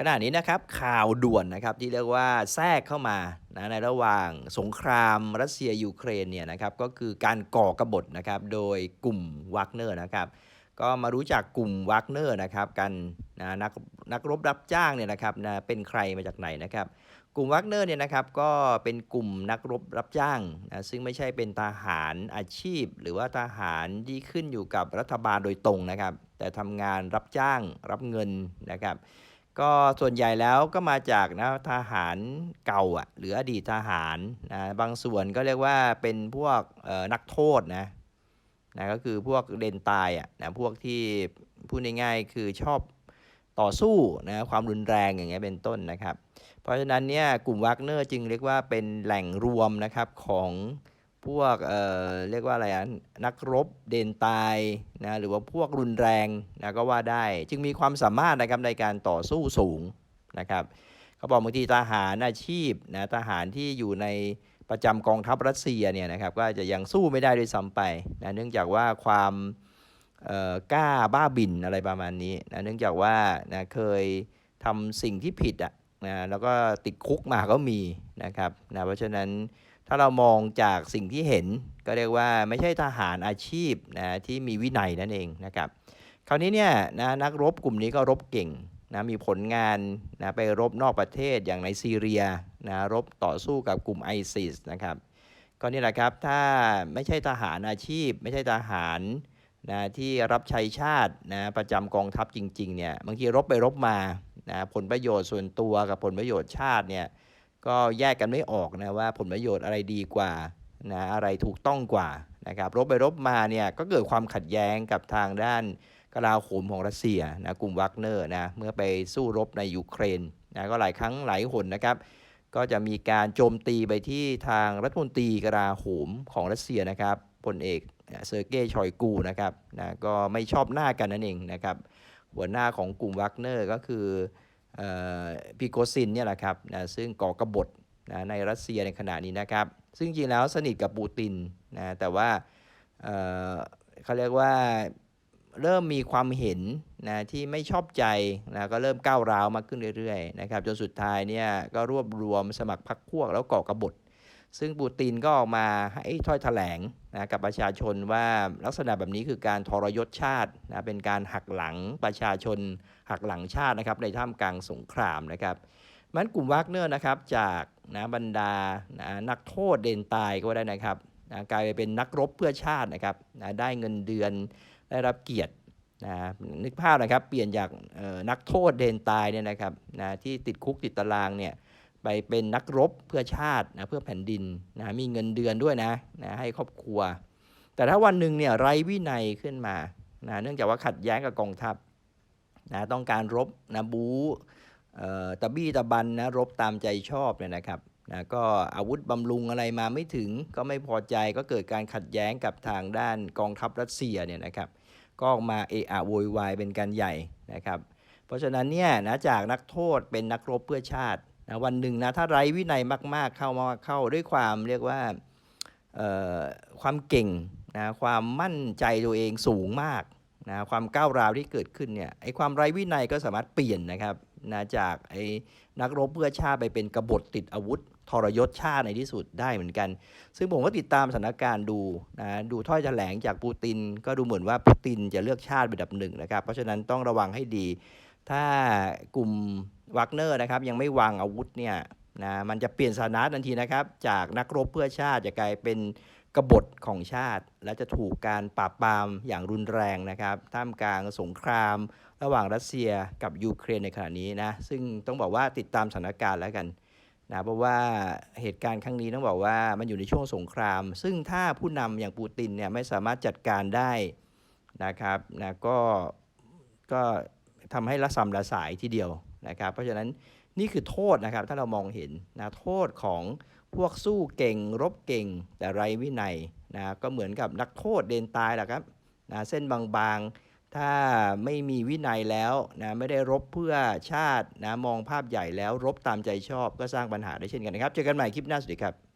ขณะนี้นะครับข่าวด่วนนะครับที่เรียกว่าแทรกเข้ามานะในระหว่างสงครามรัสเซียยูเครนเนี่ยนะครับก็คือการก่อกบฏนะครับโดยกลุ่มวักเนอร์นะครับก็มารู้จักกลุ่มวักเนอร์นะครับกันนะนักนักรบรับจ้างเนี่ยนะครับนะเป็นใครมาจากไหนนะครับกลุ่มวักเนอร์เนี่ยนะครับก็เป็นกลุ่มนักรบรับจ้างนะซึ่งไม่ใช่เป็นทหารอาชีพ หรือว่าทหารที่ขึ้นอยู่กับรัฐบาลโดยตรงนะครับแต่ทำงานรับจ้างรับเงินนะครับ ก็ส่วนใหญ่แล้วก็มาจากนะทหารเก่าอะหรืออดีตทหารนะบางส่วนก็เรียกว่าเป็นพวกนักโทษนะนะก็คือพวกเดนตายอะนะพวกที่พูดง่ายๆคือชอบต่อสู้นะความรุนแรงอย่างเงี้ยเป็นต้นนะครับ เพราะฉะนั้นเนี่ยกลุ่มวากเนอร์จึงเรียกว่าเป็นแหล่งรวมนะครับของ พวกเอ่อเรียกว่าอะไรอะนักรบเดนตายนะหรือว่าพวกรุนแรงนะก็ว่าได้ จึงมีความสามารถนะครับในการต่อสู้สูงนะครับเขาบอกบางทีทหารอาชีพนะทหารที่อยู่ในประจำกองทัพรัสเซียเนี่ยนะครับก็จจะยังสู้ไม่ได้ด้วยซ้ำไปนะเนื่องจากว่าความเอ่อกล้าบ้าบินอะไรประมาณนี้นะเนื่องจากว่านะเคยทำสิ่งที่ผิดอะนะแล้วก็ติดคุกมาก็มีนะครับนะเพราะฉะนั้น ถ้าเรามองจากสิ่งที่เห็นก็เรียกว่าไม่ใช่ทหารอาชีพนะที่มีวินัยนั่นเองนะครับ คราวนี้เนี่ยนะนักรบกลุ่มนี้ก็รบเก่งนะมีผลงานนะไปรบนอกประเทศอย่างในซีเรียนะรบต่อสู้กับกลุ่มไอซิสนะครับก็นี่แหละครับถ้าไม่ใช่ทหารอาชีพ ไม่ใช่ทหารนะที่รับใช้ชาตินะประจำกองทัพจริงๆเนี่ยบางทีรบไปรบมานะผลประโยชน์ส่วนตัวกับผลประโยชน์ชาติเนี่ย ก็แยกกันไม่ออกนะว่าผลประโยชน์อะไรดีกว่านะอะไรถูกต้องกว่านะครับรบไปรบมาเนี่ยก็เกิดความขัดแย้งกับทางด้านกลาโหมของรัสเซียนะกลุ่มวักเนอร์นะเมื่อไปสู้รบในยูเครนนะก็หลายครั้งหลายหนนะครับก็จะมีการโจมตีไปที่ทางรัฐมนตรีกลาโหมของรัสเซียนะครับพลเอกเซอร์เกย์ชอยกูนะครับนะก็ไม่ชอบหน้ากันนั่นเองนะครับหัวหน้าของกลุ่มวักเนอร์ก็คือ พิโกซินเนี่ยแหละครับนะซึ่งก่อกบฏนะในรัสเซียในขณะนี้นะครับ ซึ่งจริงแล้วสนิทกับปูตินนะแต่ว่าเเขาเรียกว่าเริ่มมีความเห็นนะที่ไม่ชอบใจนะก็เริ่มก้าวร้าวมากขึ้นเรื่อยๆนะครับจนสุดท้ายเนี่ยก็รวบรวมสมัครพรรคพวกแล้วก่อกบฏ ซึ่งปูตินก็ออกมาให้ถ้อยแถลงนะกับประชาชนว่าลักษณะแบบนี้คือการทรยศชาตินะเป็นการหักหลังประชาชน หักหลังชาตินะครับในท่ามกลางสงครามนะครับมันกลุ่มวากเนอร์นะครับจากนะบรรดานะนักโทษเดนตายก็ได้นะครับนะกลายไปเป็นนักรบเพื่อชาตินะครับนะได้เงินเดือนได้รับเกียรตินะนึกภาพนะครับเปลี่ยนจากนักโทษเดนตายเนี่ยนะครับนะที่ติดคุกติดตารางเนี่ย ไปเป็นนักรบเพื่อชาตินะเพื่อแผ่นดินนะมีเงินเดือนด้วยนะนะให้ครอบครัว แต่ถ้าวันหนึ่งเนี่ยไรวินัยขึ้นมานะเนื่องจากว่าขัดแย้งกับกองทัพนะต้องการรบนะบูตะบี้ตะบันนะรบตามใจชอบเนี่ยนะครับนะก็อาวุธบำรุงอะไรมาไม่ถึงก็ไม่พอใจก็เกิดการขัดแย้งกับทางด้านกองทัพรัสเซียเนี่ยนะครับก็ออกมาเอะอะโวยวายเป็นการใหญ่นะครับ เพราะฉะนั้นเนี่ยนะจากนักโทษเป็นนักรบเพื่อชาติ นะวันหนึ่งนะถ้าไร้วินัยมาก ๆ เข้ามาเข้าด้วยความเรียกว่าความเก่งนะความมั่นใจตัวเองสูงมากนะความก้าวร้าวที่เกิดขึ้นเนี่ยไอ้ความไร้วินัยก็สามารถเปลี่ยนนะครับนะจากไอ้นักรบเพื่อชาติไปเป็นกบฏติดอาวุธ ทรยศชาติในที่สุดได้เหมือนกัน ซึ่งผมก็ติดตามสถานการณ์ดูนะดูถ้อยแถลงจากปูติน ก็ดูเหมือนว่าปูตินจะเลือกชาติเป็นดับหนึ่งนะครับ เพราะฉะนั้นต้องระวังให้ดี ถ้ากลุ่มวักเนอร์นะครับยังไม่วางอาวุธเนี่ยนะมันจะเปลี่ยนสถานะทันทีนะครับ จากนักรบเพื่อชาติจะกลายเป็นกบฏของชาติ และจะถูกการปราบปรามอย่างรุนแรงนะครับท่ามกลางสงคราม ระหว่างรัสเซียกับยูเครนในขณะนี้นะซึ่งต้องบอกว่าติดตามสถานการณ์แล้วกันนะเพราะว่าเหตุการณ์ครั้งนี้ต้องบอกว่ามันอยู่ในช่วงสงคราม ซึ่งถ้าผู้นำอย่างปูตินเนี่ยไม่สามารถจัดการได้นะครับนะก็ก็ ทำให้ละสำละสายทีเดียวนะครับ เพราะฉะนั้นนี่คือโทษนะครับถ้าเรามองเห็นนะโทษของพวกสู้เก่ง รบเก่ง แต่ไรวินัยนะก็เหมือนกับนักโทษเดนตายแหละครับนะเส้นบางๆ ถ้าไม่มีวินัยแล้วนะไม่ได้รบเพื่อชาตินะมองภาพใหญ่แล้วรบตามใจชอบก็สร้างปัญหาได้เช่นกันนะครับ เจอกันใหม่คลิปหน้าสวัสดีครับ